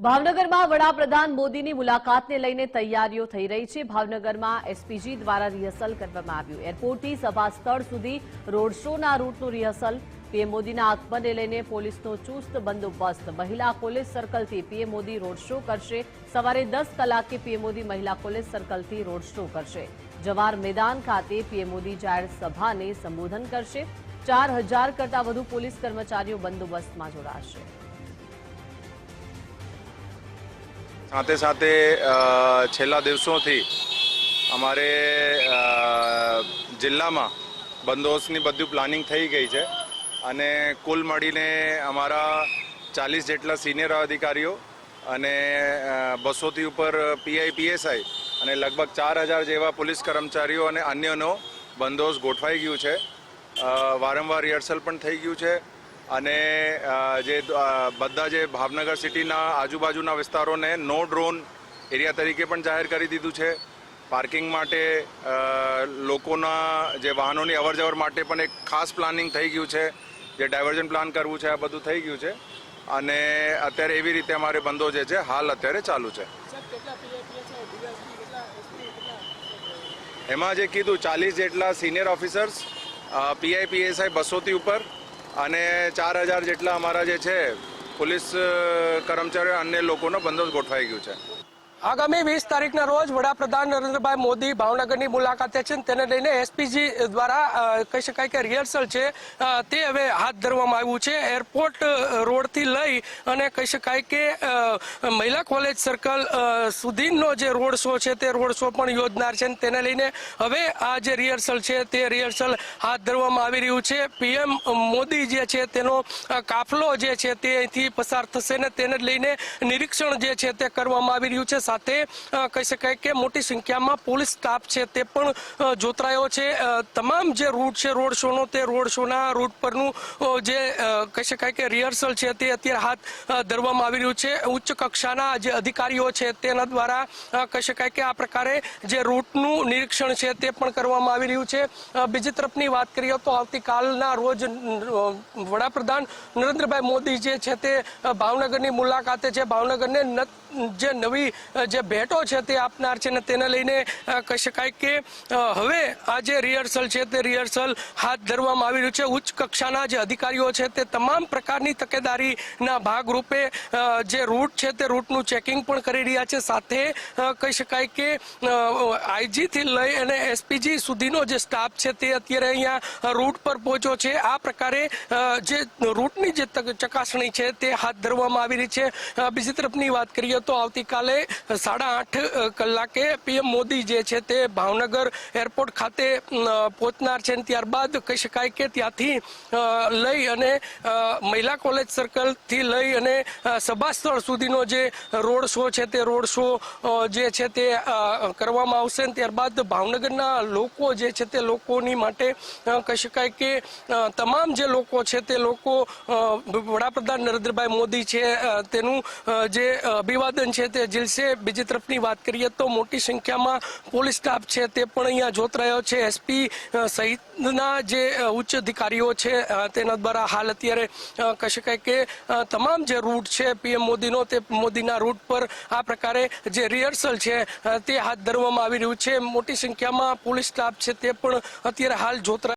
ભાવનગરમાં વડાપ્રધાન મોદીની મુલાકાતને લઈને તૈયારીઓ થઈ રહી છે. ભાવનગરમાં એસપીજી દ્વારા રિહર્સલ કરવામાં આવ્યું. એરપોર્ટથી સભા સ્થળ સુધી રોડ શોના રૂટનું રિહર્સલ. પીએમ મોદીના આગમનને લઈને પોલીસનો ચુસ્ત બંદોબસ્ત. મહિલા કોલેજ સર્કલથી પીએમ મોદી રોડ શો કરશે. સવારે દસ કલાકે પીએમ મોદી મહિલા કોલેજ સર્કલથી રોડ શો કરશે. જવાહર મેદાન ખાતે પીએમ મોદી જાહેર સભાને સંબોધન કરશે. ચાર હજાર કરતાં વધુ પોલીસ કર્મચારીઓ બંદોબસ્તમાં જોડાશે. સાથે સાથે છેલ્લા દિવસોથી અમારે જિલ્લામાં બંદોબસ્તની બધું પ્લાનિંગ થઈ ગઈ છે અને કુલ મળીને અમારા ચાલીસ જેટલા સિનિયર અધિકારીઓ અને બસોથી ઉપર પીઆઈ, પીએસઆઈ અને લગભગ ચાર હજાર જેવા પોલીસ કર્મચારીઓ અને અન્યનો બંદોબસ્ત ગોઠવાઈ ગયું છે. વારંવાર રિહર્સલ પણ થઈ ગયું છે. અને જે બધા જે ભાવનગર સિટીના આજુબાજુના વિસ્તારોને નો ડ્રોન એરિયા તરીકે પણ જાહેર કરી દીધું છે. પાર્કિંગ માટે લોકોના જે વાહનોની અવરજવર માટે પણ એક ખાસ પ્લાનિંગ થઈ ગયું છે. જે ડાયવર્ઝન પ્લાન કરવું છે આ બધું થઈ ગયું છે. અને અત્યારે એવી રીતે અમારે બંધો જે છે હાલ અત્યારે ચાલુ છે. એમાં જે કીધું ચાલીસ જેટલા સિનિયર ઓફિસર્સ પીઆઈ પીએસઆઈ બસોથી ઉપર અને ચાર હજાર જેટલા અમારા જે છે, પોલીસ કર્મચારીઓ અન્ય લોકોનો બંદોબસ્ત ગોઠવાઈ ગયું છે. આગામી વીસ તારીખના રોજ વડાપ્રધાન નરેન્દ્રભાઈ મોદી ભાવનગરની મુલાકાતે છે તેને લઈને એસપીજી દ્વારા કહી શકાય કે રિહર્સલ છે તે હવે હાથ ધરવામાં આવ્યું છે. એરપોર્ટ રોડથી લઈ અને કહી શકાય કે મહિલા કોલેજ સર્કલ સુધીનો જે રોડ શો છે તે રોડ શો પણ યોજનાર છે તેને લઈને હવે આ જે રિહર્સલ છે તે રિહર્સલ હાથ ધરવામાં આવી રહ્યું છે. પીએમ મોદી જે છે તેનો કાફલો જે છે તે અહીંથી પસાર થશે ને તેને લઈને નિરીક્ષણ જે છે તે કરવામાં આવી રહ્યું છે. સાથે કહી શકાય કે મોટી સંખ્યામાં પોલીસ સ્ટાફ છે તે પણ જોતરાયો છે. તમામ જે રૂટ છે રોડ શોનો તે રોડ શોના રૂટ પરનું જે કહી શકાય કે રિહર્સલ છે તે અત્યારે હાથ ધરવામાં આવી રહ્યું છે. ઉચ્ચ કક્ષાના જે અધિકારીઓ છે તેના દ્વારા કહી શકાય કે આ પ્રકારે જે રૂટનું નિરીક્ષણ છે તે પણ કરવામાં આવી રહ્યું છે. બીજી તરફની વાત કરીએ તો આવતીકાલના રોજ વડાપ્રધાન નરેન્દ્રભાઈ મોદી જે છે તે ભાવનગરની મુલાકાતે છે. ભાવનગરને જે નવી જે ભેટો છે તે આપનાર છે અને તેને લઈને કહી શકાય કે હવે આ જે રિહર્સલ છે તે રિહર્સલ હાથ ધરવામાં આવી રહ્યું છે. ઉચ્ચ કક્ષાના જે અધિકારીઓ છે તે તમામ પ્રકારની તકેદારીના ભાગરૂપે જે રૂટ છે તે રૂટનું ચેકિંગ પણ કરી રહ્યા છે. સાથે કહી શકાય કે આઈજીથી લઈ અને એસપીજી સુધીનો જે સ્ટાફ છે તે અત્યારે અહીંયા રૂટ પર પહોંચ્યો છે. આ પ્રકારે જે રૂટની જે ચકાસણી છે તે હાથ ધરવામાં આવી રહી છે. બીજી તરફની વાત કરીએ તો આવતીકાલે સાડા આઠ કલાકે પીએમ મોદી જે છે તે ભાવનગર એરપોર્ટ ખાતે પહોંચનાર છે ત્યારબાદ કહી શકાય કે ત્યાંથી લઈ અને મહિલા કોલેજ સર્કલથી લઈ અને સભા સ્થળ સુધીનો જે રોડ શો છે તે રોડ શો જે છે તે કરવામાં આવશે ત્યારબાદ ભાવનગરના લોકો જે છે તે લોકોની માટે કહી શકાય કે તમામ જે લોકો છે તે લોકો વડાપ્રધાન નરેન્દ્રભાઈ મોદી છે તેનું જે અભિવાદન છે તે બીજી તરફની વાત કરીએ તો મોટી સંખ્યામાં પોલીસ સ્ટાફ છે, તે પણ અહીંયા જોત રહ્યો છે. એસપી સહિતના જે ઉચ્ચ અધિકારીઓ છે તેના દ્વારા હાલ અત્યારે કહી શકાય કે તમામ જે રૂટ છે, પીએમ મોદીનો, તે મોદીના રૂટ પર આ પ્રકારે જે રિહર્સલ છે તે હાથ ધરવામાં આવી રહ્યું છે. મોટી સંખ્યામાં પોલીસ સ્ટાફ છે, તે પણ અત્યારે હાલ જોત